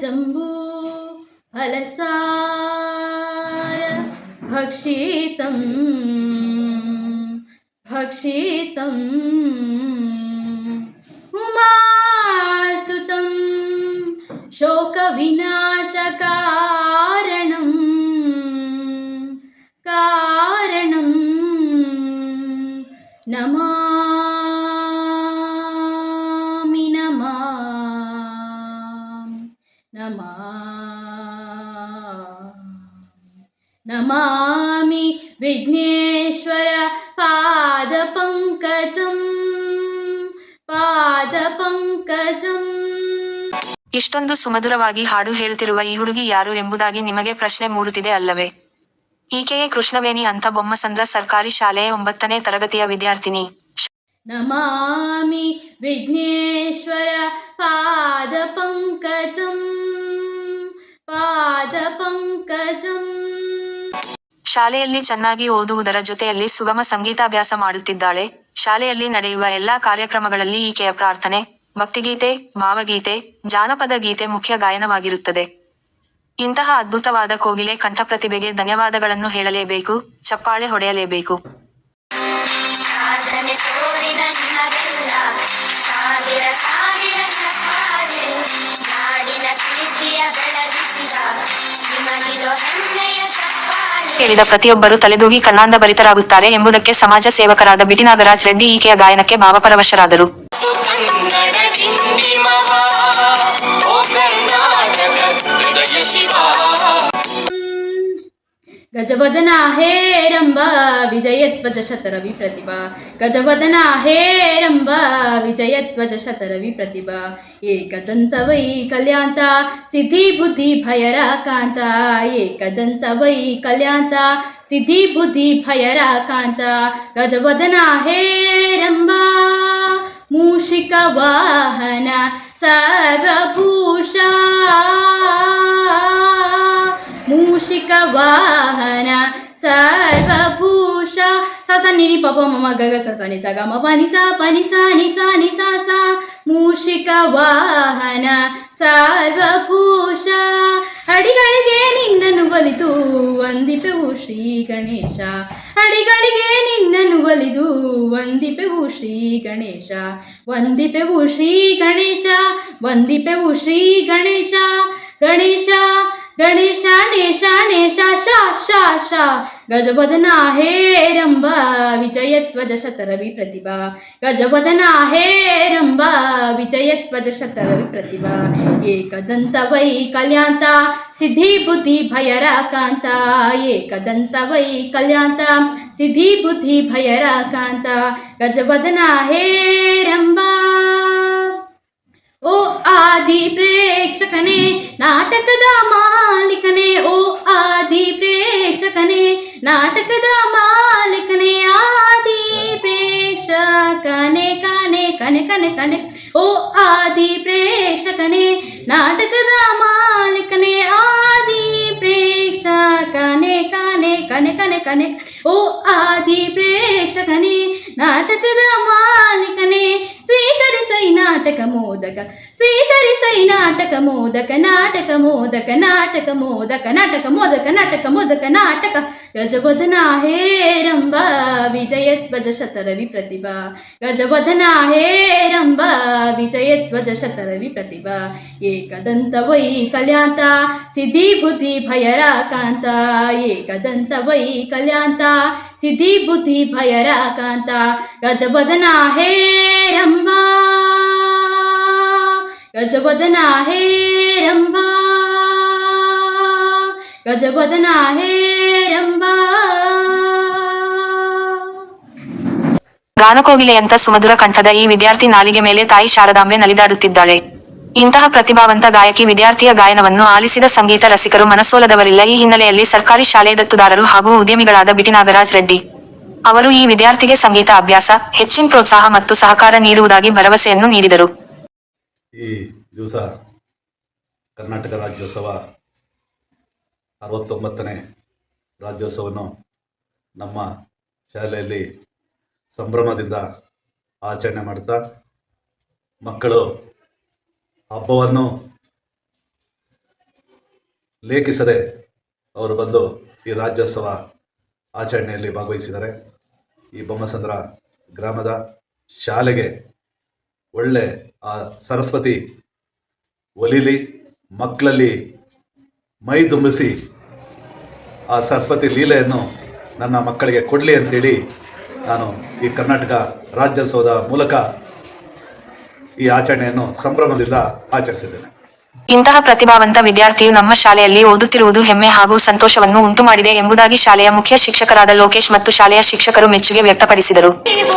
जम्बू फलसार भक्षितं भक्षितम्। उमासुतं शोकविनाशकारणं कारणं नमामि नमामि विघ्नेश्वर पादपङ्कजं पादपङ्कजम् ಇಷ್ಟೊಂದು ಸುಮಧುರವಾಗಿ ಹಾಡು ಹೇಳುತ್ತಿರುವ ಈ ಹುಡುಗಿ ಯಾರು ಎಂಬುದಾಗಿ ನಿಮಗೆ ಪ್ರಶ್ನೆ ಮೂಡುತ್ತಿದೆ ಅಲ್ಲವೇ ಈಕೆಯೇ ಕೃಷ್ಣವೇಣಿ ಅಂತ ಬೊಮ್ಮಸಂದ್ರ ಸರ್ಕಾರಿ ಶಾಲೆಯ ಒಂಬತ್ತನೇ ತರಗತಿಯ ವಿದ್ಯಾರ್ಥಿನಿ नमामि विघ्नेश्वर ಶಾಲೆಯಲ್ಲಿ ಚೆನ್ನಾಗಿ ಓದುವುದರ ಜೊತೆಯಲ್ಲಿ ಸುಗಮ ಸಂಗೀತಾಭ್ಯಾಸ ಮಾಡುತ್ತಿದ್ದಾಳೆ. ಶಾಲೆಯಲ್ಲಿ ನಡೆಯುವ ಎಲ್ಲಾ ಕಾರ್ಯಕ್ರಮಗಳಲ್ಲಿ ಈಕೆಯ ಪ್ರಾರ್ಥನೆ, ಭಕ್ತಿಗೀತೆ, ಭಾವಗೀತೆ, ಜಾನಪದ ಗೀತೆ ಮುಖ್ಯ ಗಾಯನವಾಗಿರುತ್ತದೆ. ಇಂತಹ ಅದ್ಭುತವಾದ ಕೋಗಿಲೆ ಕಂಠಪ್ರತಿಭೆಗೆ ಧನ್ಯವಾದಗಳನ್ನು ಹೇಳಲೇಬೇಕು, ಚಪ್ಪಾಳೆ ಹೊಡೆಯಲೇಬೇಕು. ಕೇಳಿದ ಪ್ರತಿಯೊಬ್ಬರು ತಲೆದೂಗಿ ಕಣ್ಣಾಂದ ಭರಿತರಾಗುತ್ತಾರೆ ಎಂಬುದಕ್ಕೆ ಸಮಾಜ ಸೇವಕರಾದ ಬಿಟಿ ನಾಗರಾಜ್ ರೆಡ್ಡಿ ಈಕೆಯ ಗಾಯನಕ್ಕೆ ಭಾವಪರವಶರಾದರು. गजवदना हेरम्ब विजयध्वज शतरवि प्रतिभा गजवदना हेरम्ब विजयध्वज शतरवि प्रतिभा एकदन्त वै कल्यान्त सिद्धिबुद्धि भयराकान्त एकदन्त वै कल्यान्त सिद्धिबुद्धि भयराकान्त गजवदना हेरम्ब मूषिकवाहन सर्वभूषा ವಾಹನ, ಸರ್ವಭೂಷ. ಸಸನಿ ನಿ ಪಪ ಮಮ ಗಗ ಸಸನಿ ಸ ಗ, ಮ ಪನಿ ಸ ಪನಿ ಸ, ನಿ ಸ ನಿ, ಸ ಸ. ಮೂಷಿಕ ವಾಹನ, ಸರ್ವಭೂಷ. ಅಡಿಗಳಿಗೆ ನಿನ್ನನ್ನು ಬಲಿದು ವಂದಿಪೆವು ಶ್ರೀ ಗಣೇಶ. ಅಡಿಗಳಿಗೆ ನಿನ್ನನ್ನು ಬಲಿದು ವಂದಿಪೆವು ಶ್ರೀ ಗಣೇಶ. ವಂದಿಪೆವು ಶ್ರೀ ಗಣೇಶ ವಂದಿಪೆವು ಶ್ರೀ ಗಣೇಶ. ಗಣೇಶ ಗಣೇಶ ನೇಶ ನೇಶ ಶಾ ಶಾ ಶಾ ಗಜವದನ ಹೇರಂಬ ವಿಜಯಧ್ವಜ ಶತರವಿ ಪ್ರತಿಭಾ ಗಜವದನ ಹೇರಂಬ ವಿಜಯಧ್ವಜ ಶತರವಿ ಪ್ರತಿಭಾ ಏಕದಂತ ವೈ ಕಲ್ಯಾಂತ ಸಿದ್ಧಿ ಬುದ್ಧಿ ಭಯರಾಕಾಂತ ಏಕದಂತ ವೈ ಕಲ್ಯಾಂತ ಸಿದ್ಧಿ ಬುದ್ಧಿ ಭಯರಾಕಾಂತ ಗಜವದನ ಹೇರಂಬ ಓ ಆದಿ ప్రేక్షకనే నాటకద మాలికనే ఓ ఆది ప్రేక్షకనే. నాటకద మాలికనే ఆది ప్రేక్షకనే కనే కనే కనే కనే ఓ ఆది ప్రేక్షకనే. నాటకద మాలికనే ఆది ప్రేక్షకనే కనే కనే కనే కనే ఓ ఆది ప్రేక్షకనే. ನಾಟಕದ ಮಾಲೀಕನೇ ಸ್ವೀಕರಿಸೈ ನಾಟಕ ಮೋದಕ ಸ್ವೀಕರಿಸೈ ನಾಟಕ ಮೋದಕ ನಾಟಕ ಮೋದಕ ನಾಟಕ ಮೋದಕ ನಾಟಕ ಮೋದಕ ನಾಟಕ ಮೋದಕ ನಾಟಕ ಗಜವದನ ಹೇರಂಬ ವಿಜಯಧ್ವಜ ಶತರವಿ ಪ್ರತಿಭಾ ಗಜವದನ ಹೇರಂಬ ವಿಜಯಧ್ವಜ ಶತರವಿ ಪ್ರತಿಭಾ ಏಕದಂತ ವೈ ಕಲ್ಯಾಂತ ಸಿದ್ಧಿ ಬುದ್ಧಿ ಭಯರಾಕಾಂತ ಏಕದಂತ ವೈ ಕಲ್ಯಾಂತ ಸಿದ್ಧಿ ಬುದ್ಧಿ ಭಯರಾಕಾಂತ ಗಜಬದನ ಹೇರಂಬ ಗಜಬದನ ಹೇರಂಬ ಗಜವದನ ಹೇರಂಬ ಗಾನಕೋಗಿಲೆಯಂತ ಸುಮಧುರ ಕಂಠದ ಈ ವಿದ್ಯಾರ್ಥಿ ನಾಲಿಗೆ ಮೇಲೆ ತಾಯಿ ಶಾರದಾಂಬೆ ನಲಿದಾಡುತ್ತಿದ್ದಾಳೆ. ಇಂತಹ ಪ್ರತಿಭಾವಂತ ಗಾಯಕಿ ವಿದ್ಯಾರ್ಥಿಯ ಗಾಯನವನ್ನು ಆಲಿಸಿದ ಸಂಗೀತ ರಸಿಕರು ಮನಸೋಲದವರಿಲ್ಲ ಈ ಹಿನ್ನೆಲೆಯಲ್ಲಿ ಸರ್ಕಾರಿ ಶಾಲೆಯ ದತ್ತುದಾರರು ಹಾಗೂ ಉದ್ಯಮಿಗಳಾದ ಬಿಟಿ ನಾಗರಾಜ್ ರೆಡ್ಡಿ ಅವರು ಈ ವಿದ್ಯಾರ್ಥಿಗೆ ಸಂಗೀತ ಅಭ್ಯಾಸ, ಹೆಚ್ಚಿನ ಪ್ರೋತ್ಸಾಹ ಮತ್ತು ಸಹಕಾರ ನೀಡುವುದಾಗಿ ಭರವಸೆಯನ್ನು ನೀಡಿದರು. ಈ ದಿವಸ ಕರ್ನಾಟಕ ರಾಜ್ಯೋತ್ಸವ ಅರವತ್ತೊಂಬತ್ತನೇ ರಾಜ್ಯೋತ್ಸವವನ್ನು ನಮ್ಮ ಶಾಲೆಯಲ್ಲಿ ಸಂಭ್ರಮದಿಂದ ಆಚರಣೆ ಮಾಡುತ್ತಾ ಮಕ್ಕಳು ಹಬ್ಬವನ್ನು ಲೇಖಿಸದೆ ಅವರು ಬಂದು ಈ ರಾಜ್ಯೋತ್ಸವ ಆಚರಣೆಯಲ್ಲಿ ಭಾಗವಹಿಸಿದ್ದಾರೆ. ಈ ಬೊಮ್ಮಸಂದ್ರ ಗ್ರಾಮದ ಶಾಲೆಗೆ ಒಳ್ಳೆ ಆ ಸರಸ್ವತಿ ಒಲಿಲಿ ಮಕ್ಕಳಲ್ಲಿ ಮೈ ತುಂಬಿಸಿ ಆ ಸರಸ್ವತಿ ಲೀಲೆಯನ್ನು ನನ್ನ ಮಕ್ಕಳಿಗೆ ಕೊಡಲಿ ಅಂತೇಳಿ ನಾನು ಈ ಕರ್ನಾಟಕ ರಾಜ್ಯೋತ್ಸವದ ಮೂಲಕ ಈ ಆಚರಣೆಯನ್ನು ಸಂಭ್ರಮದಿಂದ ಆಚರಿಸಿದ್ದೇನೆ. ಇಂತಹ ಪ್ರತಿಭಾವಂತ ವಿದ್ಯಾರ್ಥಿಯು ನಮ್ಮ ಶಾಲೆಯಲ್ಲಿ ಓದುತ್ತಿರುವುದು ಹೆಮ್ಮೆ ಹಾಗೂ ಸಂತೋಷವನ್ನು ಉಂಟುಮಾಡಿದೆ ಎಂಬುದಾಗಿ ಶಾಲೆಯ ಮುಖ್ಯ ಶಿಕ್ಷಕರಾದ ಲೋಕೇಶ್ ಮತ್ತು ಶಾಲೆಯ ಶಿಕ್ಷಕರು ಮೆಚ್ಚುಗೆ ವ್ಯಕ್ತಪಡಿಸಿದರು. ದೀಪ